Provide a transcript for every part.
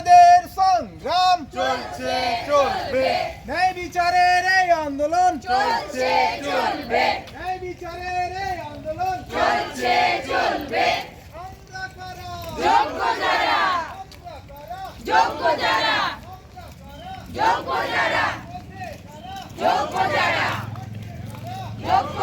der संग्राम চলছে চলবে ন্যায় বিচারের এই আন্দোলন চলছে চলবে ন্যায় বিচারের এই আন্দোলন চলছে চলবে আমরা কারা যোগ্য যারা যোগ্য যারা যোগ্য যারা যোগ্য যারা যোগ্য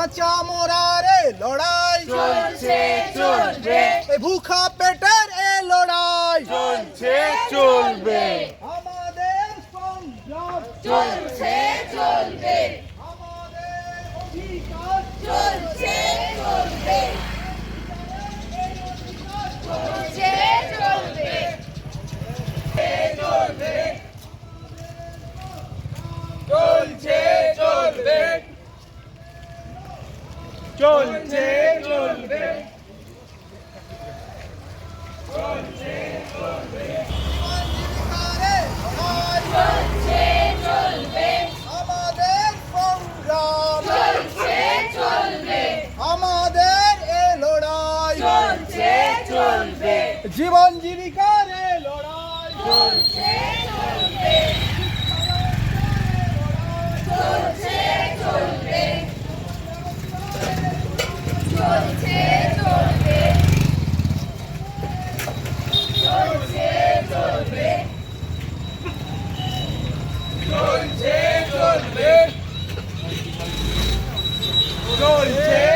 বাঁচা মরার লড়াই চলছে চলবে। ভুখা পেটের এই লড়াই চলছে চলবে আমাদের সংগ্রাম চলছে চলবে আমাদের অধিকার চলছে চলবে চলছে চলবে চলছে চলবে চলছে চলবে। চলছে চলবে। আমাদের সংগ্রাম। চলছে চলবে। আমাদের এ লড়াই। চলছে চলবে। জীবন জীবিকার এ লড়াই। চলছে চলবে। চলছে চলবে চলছে চলবে চলছে চলবে চলছে চলবে চলছে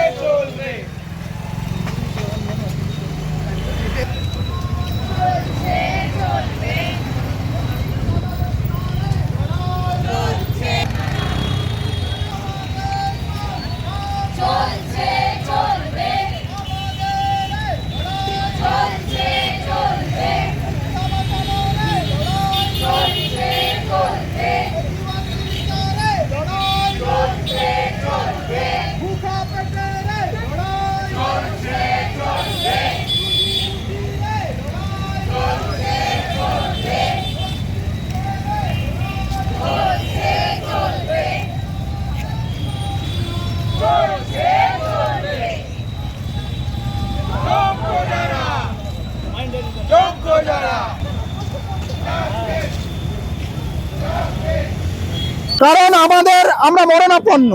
কারণ আমাদের, আমরা মরণাপন্ন।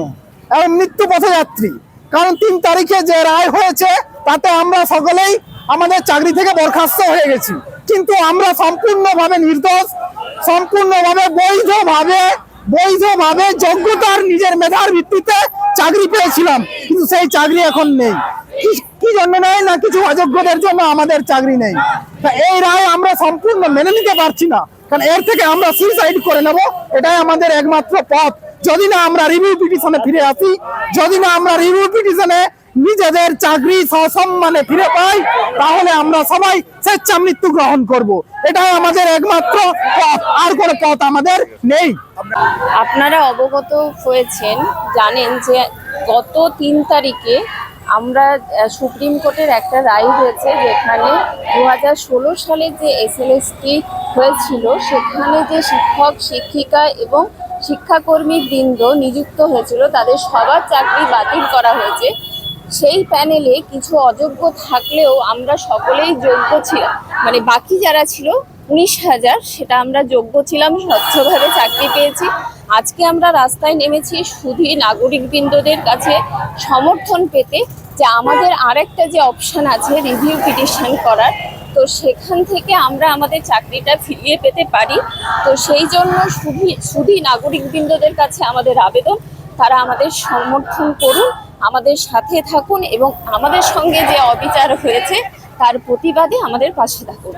এবং মৃত্যু পথযাত্রী কারণ তিন তারিখে যে রায় হয়েছে, তাতে আমরা সকলেই আমাদের চাকরি থেকে বরখাস্ত হয়ে গেছি। কিন্তু আমরা সম্পূর্ণভাবে নির্দোষ, সম্পূর্ণভাবে বৈধভাবে বৈধভাবে যোগ্যতার নিজের মেধার ভিত্তিতে চাকরি পেয়েছিলাম। কিন্তু সেই চাকরি এখন নেই। কি- জন্য নেই না? কিছু অযোগ্যদের জন্য আমাদের চাকরি নেই। তা এই রায় আমরা সম্পূর্ণ মেনে নিতে পারছি না। কারণ এর থেকে আমরা সুইসাইড করে নেব, এটাই আমাদের একমাত্র পথ। যদি না আমরা রিভিউ পিটিশনে ফিরে আসি, যদি না আমরা রিভিউ পিটিশনে নিজেদের চাকরি সসম্মানে ফিরে পাই, তাহলে আমরা সবাই স্বেচ্ছা মৃত্যু গ্রহণ করব। এটাই আমাদের একমাত্র পথ। আর কোনো পথ আমাদের নেই। আপনারা অবগত হয়েছেন, জানেন যে গত তিন তারিখে আমরা সুপ্রিম কোর্টের একটা রায় হয়েছে যেখানে দু হাজার ষোলো সালে যে এস এসএলএসটি হয়েছিল, সেখানে যে শিক্ষক, শিক্ষিকা এবং শিক্ষাকর্মী বৃন্দ নিযুক্ত হয়েছিল, তাদের সবার চাকরি বাতিল করা হয়েছে। সেই প্যানেলে কিছু অযোগ্য থাকলেও আমরা সকলেই যোগ্য ছিলাম। মানে বাকি যারা ছিল উনিশ হাজার, সেটা আমরা যোগ্য ছিলাম, স্বচ্ছভাবে চাকরি পেয়েছি। আজকে আমরা রাস্তায় নেমেছি শুধু নাগরিকবৃন্দদের কাছে সমর্থন পেতে, যে আমাদের আরেকটা যে অপশান আছে রিভিউ পিটিশন করার, তো সেখান থেকে আমরা আমাদের চাকরিটা ফিরিয়ে পেতে পারি। তো সেই জন্য শুধু শুধু নাগরিকবৃন্দদের কাছে আমাদের আবেদন, তারা আমাদের সমর্থন করুন, আমাদের সাথে থাকুন এবং আমাদের সঙ্গে যে অবিচার হয়েছে, তার প্রতিবাদে আমাদের পাশে থাকুন।